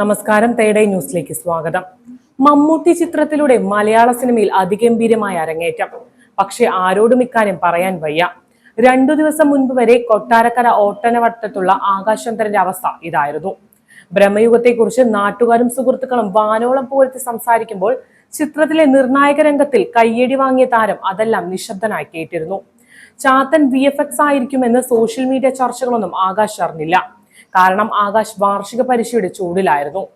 നമസ്കാരം തേടൈ ന്യൂസിലേക്ക് സ്വാഗതം. മമ്മൂട്ടി ചിത്രത്തിലൂടെ മലയാള സിനിമയിൽ അതിഗംഭീരമായ അരങ്ങേറ്റം. പക്ഷെ ആരോടും ഇക്കാര്യം പറയാൻ വയ്യ. രണ്ടു ദിവസം മുൻപ് വരെ കൊട്ടാരക്കര ഓട്ടനവട്ടത്തുള്ള ആകാശന്തരന്റെ അവസ്ഥ ഇതായിരുന്നു. ബ്രഹ്മയുഗത്തെക്കുറിച്ച് നാട്ടുകാരും സുഹൃത്തുക്കളും വാനോളം പുകഴ്ത്തി സംസാരിക്കുമ്പോൾ ചിത്രത്തിലെ നിർണായക രംഗത്തിൽ കയ്യടി വാങ്ങിയ താരം അതെല്ലാം നിശബ്ദനായി കേട്ടിരുന്നു. ചാത്തൻ വി എഫ് എക്സ് ആയിരിക്കുമെന്ന് സോഷ്യൽ മീഡിയ ചർച്ചകളൊന്നും ആകാശ് അറിഞ്ഞില്ല. കാരണം ആകാശ് വാർഷിക പരീക്ഷയുടെ ചൂടിലായിരുന്നു.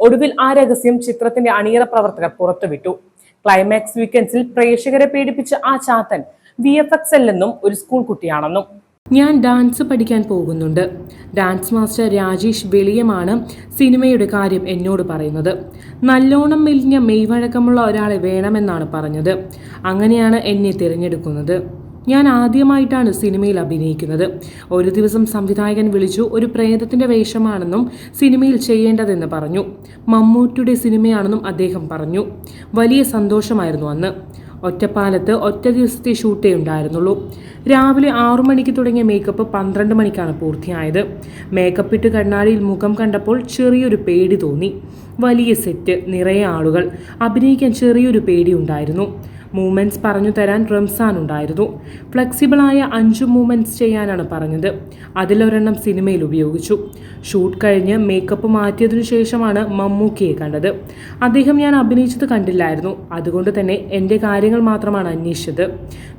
ഒടുവിൽ ആ രഹസ്യം ചിത്രത്തിന്റെ അണിയറ പ്രവർത്തകർ പുറത്തുവിട്ടു. ക്ലൈമാക്സ് വീക്കെൻഡ്സിൽ പ്രേക്ഷകരെ പേടിപ്പിച്ച ആ ചാത്തൻ വി എഫ് എക്സ് അല്ലെന്നും ഒരു സ്കൂൾ കുട്ടിയാണെന്നും. ഞാൻ ഡാൻസ് പഠിക്കാൻ പോകുന്നുണ്ട്. ഡാൻസ് മാസ്റ്റർ രാജേഷ് വെളിയമാണ് സിനിമയുടെ കാര്യം എന്നോട് പറയുന്നത്. നല്ലോണം മെലിഞ്ഞ മെയ്വഴക്കമുള്ള ഒരാളെ വേണമെന്നാണ് പറഞ്ഞത്. അങ്ങനെയാണ് എന്നെ തിരഞ്ഞെടുക്കുന്നത്. ഞാൻ ആദ്യമായിട്ടാണ് സിനിമയിൽ അഭിനയിക്കുന്നത്. ഒരു ദിവസം സംവിധായകൻ വിളിച്ചു ഒരു പ്രേതത്തിന്റെ വേഷമാണെന്നും സിനിമയിൽ ചെയ്യേണ്ടതെന്ന് പറഞ്ഞു. മമ്മൂട്ടിയുടെ സിനിമയാണെന്നും അദ്ദേഹം പറഞ്ഞു. വലിയ സന്തോഷമായിരുന്നു അന്ന്. ഒറ്റപ്പാലത്ത് ഒറ്റ ദിവസത്തെ ഷൂട്ടേ ഉണ്ടായിരുന്നുള്ളൂ. രാവിലെ ആറു മണിക്ക് തുടങ്ങിയ മേക്കപ്പ് പന്ത്രണ്ട് മണിക്കാണ് പൂർത്തിയായത്. മേക്കപ്പ് ഇട്ട് കണ്ണാടിയിൽ മുഖം കണ്ടപ്പോൾ ചെറിയൊരു പേടി തോന്നി. വലിയ സെറ്റ് നിറയെ ആളുകൾ. അഭിനയിക്കാൻ ചെറിയൊരു പേടി ഉണ്ടായിരുന്നു. മൂമെന്റ്സ് പറഞ്ഞു തരാൻ റംസാൻ ഉണ്ടായിരുന്നു. ഫ്ലെക്സിബിളായ അഞ്ച് മൂവ്മെന്റ്സ് ചെയ്യാനാണ് പറഞ്ഞത്. അതിലൊരെണ്ണം സിനിമയിൽ ഉപയോഗിച്ചു. ഷൂട്ട് കഴിഞ്ഞ് മേക്കപ്പ് മാറ്റിയതിനു ശേഷമാണ് മമ്മൂക്കിയെ കണ്ടത്. അദ്ദേഹം ഞാൻ അഭിനയിച്ചത് കണ്ടില്ലായിരുന്നു. അതുകൊണ്ട് തന്നെ എന്റെ കാര്യങ്ങൾ മാത്രമാണ് അന്വേഷിച്ചത്.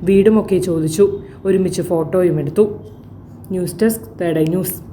വീടുമൊക്കെ ചോദിച്ചു. ഒരുമിച്ച് ഫോട്ടോയും എടുത്തു. News desk third news.